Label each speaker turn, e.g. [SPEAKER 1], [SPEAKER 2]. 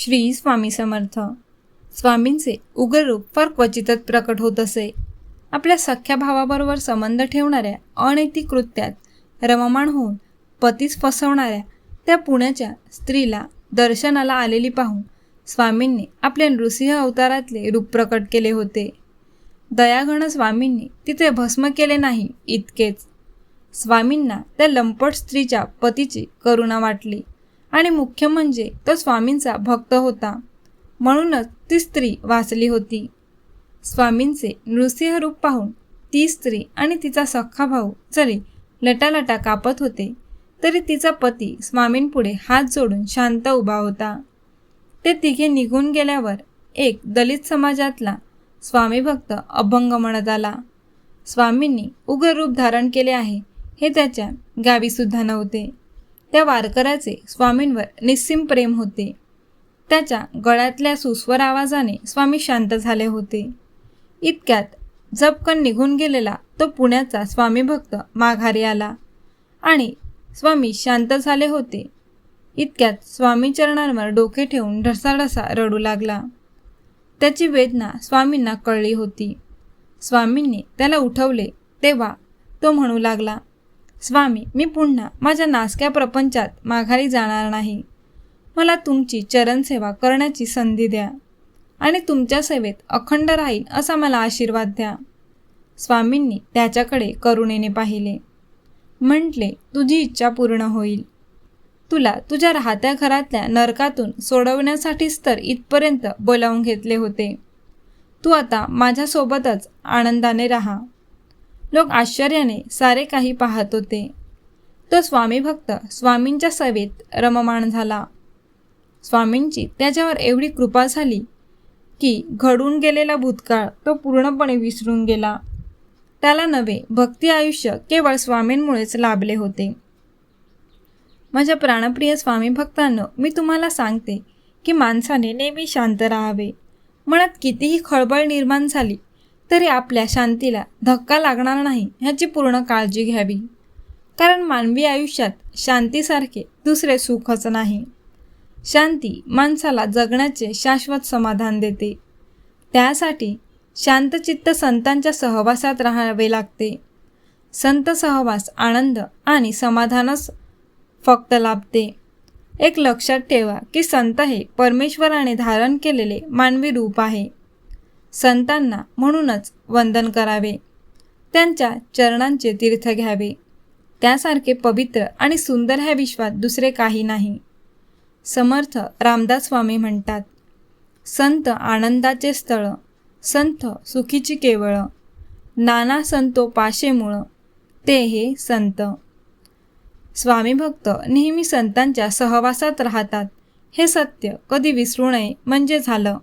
[SPEAKER 1] श्री स्वामी समर्थ. स्वामींचे उग्र रूप फार क्वचितच प्रकट होत असे. आपल्या सख्या भावाबरोबर संबंध ठेवणाऱ्या अनैतिक कृत्यात रममाण होऊन पतीस फसवणाऱ्या त्या पुण्याच्या स्त्रीला दर्शनाला आलेली पाहून स्वामींनी आपल्या नृसिंह अवतारातले रूप प्रकट केले होते. दयागण स्वामींनी तिथे भस्म केले नाही इतकेच. स्वामींना त्या लंपट स्त्रीच्या पतीची करुणा वाटली. आणि मुख्य म्हणजे तो स्वामींचा भक्त होता. म्हणूनच ती स्त्री वाचली होती. स्वामींचे नृसिंह रूप पाहून ती स्त्री आणि तिचा सख्खा भाऊ जरी लटालटा कापत होते तरी तिचा पती स्वामींपुढे हात जोडून शांत उभा होता. ते तिघे निघून गेल्यावर एक दलित समाजातला स्वामी भक्त अभंग म्हणत आला. स्वामींनी उग्र रूप धारण केले आहे हे त्याच्या गावीसुद्धा नव्हते. त्या वारकऱ्याचे स्वामींवर निस्सीम प्रेम होते. त्याच्या गळ्यातल्या सुस्वर आवाजाने स्वामी शांत झाले होते. इतक्यात जपकन निघून गेलेला तो पुण्याचा स्वामी भक्त माघारी आला आणि स्वामी शांत झाले होते. इतक्यात स्वामी चरणांवर डोके ठेवून ढसाढसा रडू लागला. त्याची वेदना स्वामींना कळली होती. स्वामींनी त्याला उठवले तेव्हा तो म्हणू लागला स्वामी मी पुन्हा माझ्या नासक्या प्रपंचात माघारी जाणार नाही. मला तुमची चरणसेवा करण्याची संधी द्या आणि तुमच्या सेवेत अखंड राहील असा मला आशीर्वाद द्या. स्वामींनी त्याच्याकडे करुणेने पाहिले. म्हटले तुझी इच्छा पूर्ण होईल. तुला तुझ्या राहत्या घरातल्या नरकातून सोडवण्यासाठीच तर इथपर्यंत बोलावून घेतले होते. तू आता माझ्यासोबतच आनंदाने राहा. लोक आश्चर्याने सारे काही पाहत होते. तो स्वामी भक्त स्वामींच्या सेवेत रममाण झाला. स्वामींची त्याच्यावर एवढी कृपा झाली की घडून गेलेला भूतकाळ तो पूर्णपणे विसरून गेला. त्याला नवे भक्ती आयुष्य केवळ स्वामींमुळेच लाभले होते. माझ्या प्राणप्रिय स्वामी भक्तांनो मी तुम्हाला सांगते की माणसाने नेहमी शांत राहावे. मनात कितीही खळबळ निर्माण झाली तरी आपल्या शांतीला धक्का लागणार नाही ह्याची पूर्ण काळजी घ्यावी. कारण मानवी आयुष्यात शांतीसारखे दुसरे सुखच नाही. शांती माणसाला जगण्याचे शाश्वत समाधान देते. त्यासाठी शांतचित्त संतांच्या सहवासात राहावे लागते. संत सहवास आनंद आणि समाधानच फक्त लाभते. एक लक्षात ठेवा की संत हे परमेश्वराने धारण केलेले मानवी रूप आहे. संतांना म्हणूनच वंदन करावे. त्यांच्या चरणांचे तीर्थ घ्यावे. त्यासारखे पवित्र आणि सुंदर ह्या विश्वात दुसरे काही नाही. समर्थ रामदास स्वामी म्हणतात संत आनंदाचे स्थळ संत सुखीची केवळ नाना संतो पाशेमुळं ते हे संत. स्वामी भक्त नेहमी संतांच्या सहवासात राहतात हे सत्य कधी विसरू नये म्हणजे झालं.